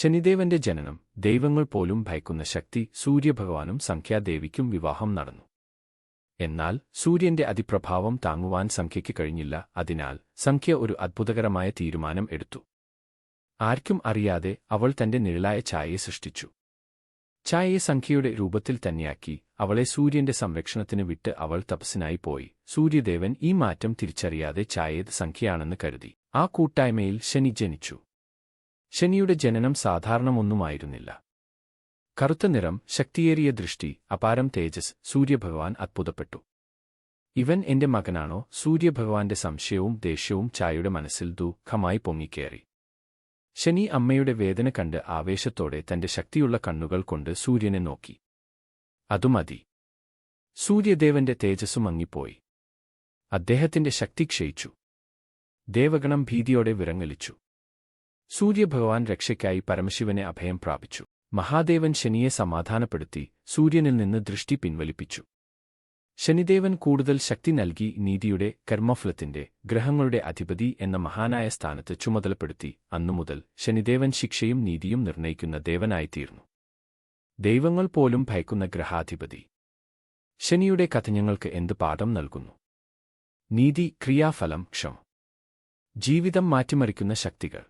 ശനിദേവന്റെ ജനനം ദൈവങ്ങൾ പോലും ഭയക്കുന്ന ശക്തി സൂര്യഭഗവാനും സംഖ്യാദേവിക്കും വിവാഹം നടന്നു. എന്നാൽ സൂര്യന്റെ അതിപ്രഭാവം താങ്ങുവാൻ സംഖ്യയ്ക്ക് കഴിഞ്ഞില്ല അതിനാൽ സംഖ്യ ഒരു അത്ഭുതകരമായ തീരുമാനം എടുത്തു. ആർക്കും അറിയാതെ അവൾ തന്റെ നിഴലായ ചായയെ സൃഷ്ടിച്ചു. ചായയെ സംഖ്യയുടെ രൂപത്തിൽ തന്നെയാക്കി അവളെ സൂര്യന്റെ സംരക്ഷണത്തിന് വിട്ട് അവൾ തപസ്സിനായി പോയി. സൂര്യദേവൻ ഈ മാറ്റം തിരിച്ചറിയാതെ ഛായേത് സംഖ്യയാണെന്ന് കരുതി. ആ കൂട്ടായ്മയിൽ ശനി ജനിച്ചു. ശനിയുടെ ജനനം സാധാരണമൊന്നുമായിരുന്നില്ല. കറുത്ത നിറം ശക്തിയേറിയ ദൃഷ്ടി അപാരം തേജസ് സൂര്യഭഗവാൻ അത്ഭുതപ്പെട്ടു. ഇവൻ എന്റെ മകനാണോ? സൂര്യഭഗവാന്റെ സംശയവും ദേഷ്യവും ചായയുടെ മനസ്സിൽ ദുഃഖമായി പൊങ്ങിക്കേറി. ശനി അമ്മയുടെ വേദന കണ്ട് ആവേശത്തോടെ തന്റെ ശക്തിയുള്ള കണ്ണുകൾ കൊണ്ട് സൂര്യനെ നോക്കി. അതുമതി സൂര്യദേവന്റെ തേജസ്സു മങ്ങിപ്പോയി. അദ്ദേഹത്തിന്റെ ശക്തി ക്ഷയിച്ചു. ദേവഗണം ഭീതിയോടെ വിറങ്ങലിച്ചു. സൂര്യഭഗവാൻ രക്ഷയ്ക്കായി പരമശിവനെ അഭയം പ്രാപിച്ചു. മഹാദേവൻ ശനിയെ സമാധാനപ്പെടുത്തി സൂര്യനിൽ നിന്ന് ദൃഷ്ടി പിൻവലിപ്പിച്ചു. ശനിദേവൻ കൂടുതൽ ശക്തി നൽകി നീതിയുടെ കർമ്മഫലത്തിന്റെ ഗ്രഹങ്ങളുടെ അധിപതി എന്ന മഹാനായ സ്ഥാനത്ത് ചുമതലപ്പെടുത്തി അന്നുമുതൽ ശനിദേവൻ ശിക്ഷയും നീതിയും നിർണയിക്കുന്ന ദേവനായിത്തീർന്നു. ദൈവങ്ങൾ പോലും ഭയക്കുന്ന ഗ്രഹാധിപതി. ശനിയുടെ കഥ ഞങ്ങൾക്ക് എന്ത് പാഠം നൽകുന്നു? നീതി ക്രിയാഫലം ക്ഷമ. ജീവിതം മാറ്റിമറിക്കുന്ന ശക്തികൾ.